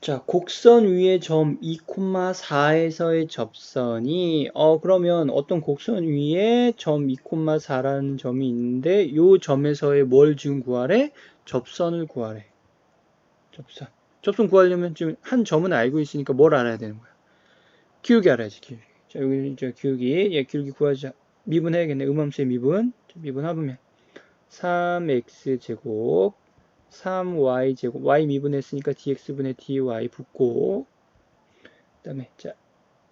자, 곡선 위에 점 2,4에서의 접선이 어 그러면 어떤 곡선 위에 점 2,4라는 점이 있는데 요 점에서의 뭘 지금 구하래? 접선을 구하래. 접선. 접선 구하려면 지금 한 점은 알고 있으니까 뭘 알아야 되는 거야? 기울기 알아야지, 기울기. 자, 여기 이제 기울기. 예, 기울기 구하자. 미분 해야겠네. 음함수의 미분. 미분 합으면 3x 제곱 3y 제곱 y 미분했으니까 dx분의 dy 붙고 그 다음에 자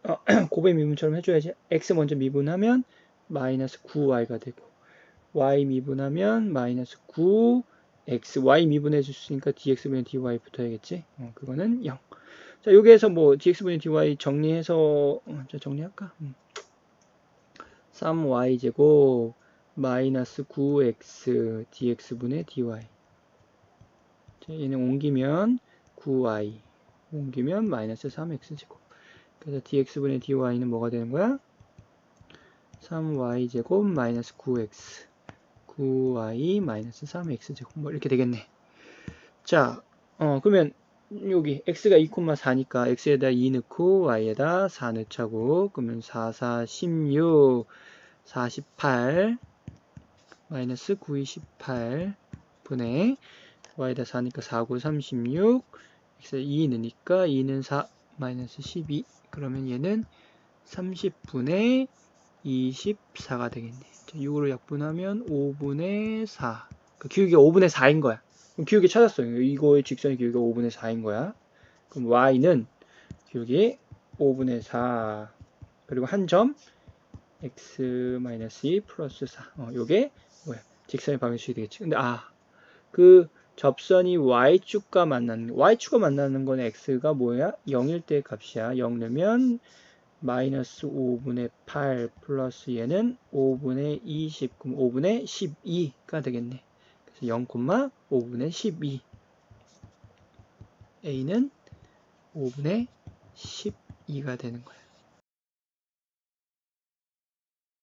어, 고배 미분처럼 해줘야지 x 먼저 미분하면 마이너스 9y가 되고 y 미분하면 마이너스 9x y 미분해 줬으니까 dx분의 dy 붙어야겠지 어, 그거는 0. 자 여기에서 뭐 dx분의 dy 정리해서 어, 자 정리할까 음. 3y 제곱 마이너스 9x dx분의 dy 얘는 옮기면 9y 옮기면 마이너스 3x제곱. 그래서 dx분의 dy는 뭐가 되는 거야? 3y제곱 마이너스 9x 9y 마이너스 3x제곱. 뭐 이렇게 되겠네. 자 어, 그러면 여기 x가 2,4니까 x에다 2 넣고 y에다 4 넣자고. 그러면 4, 4, 16 48 마이너스 9, 28 분의 y에다 4니까 4, 9, 36 x에 2 넣으니까 2는 4 마이너스 12 그러면 얘는 30분의 24가 되겠네. 자, 6으로 약분하면 5분의 4 그 기울기가 5분의 4인 거야. 그럼 기울기 찾았어요 이거의 직선의 기울기가 5분의 4인 거야. 그럼 y는 기울기 5분의 4 그리고 한 점 x-2 플러스 4 어, 요게 뭐야? 직선의 방정식이 되겠지. 근데 아 그 접선이 y축과 만나는 y축과 만나는 건 x가 뭐야? 0일 때 값이야. 0 넣으면 마이너스 5분의 8 플러스 얘는 5분의 20 그럼 5분의 12가 되겠네. 그래서 0,5분의 12 a는 5분의 12가 되는 거야.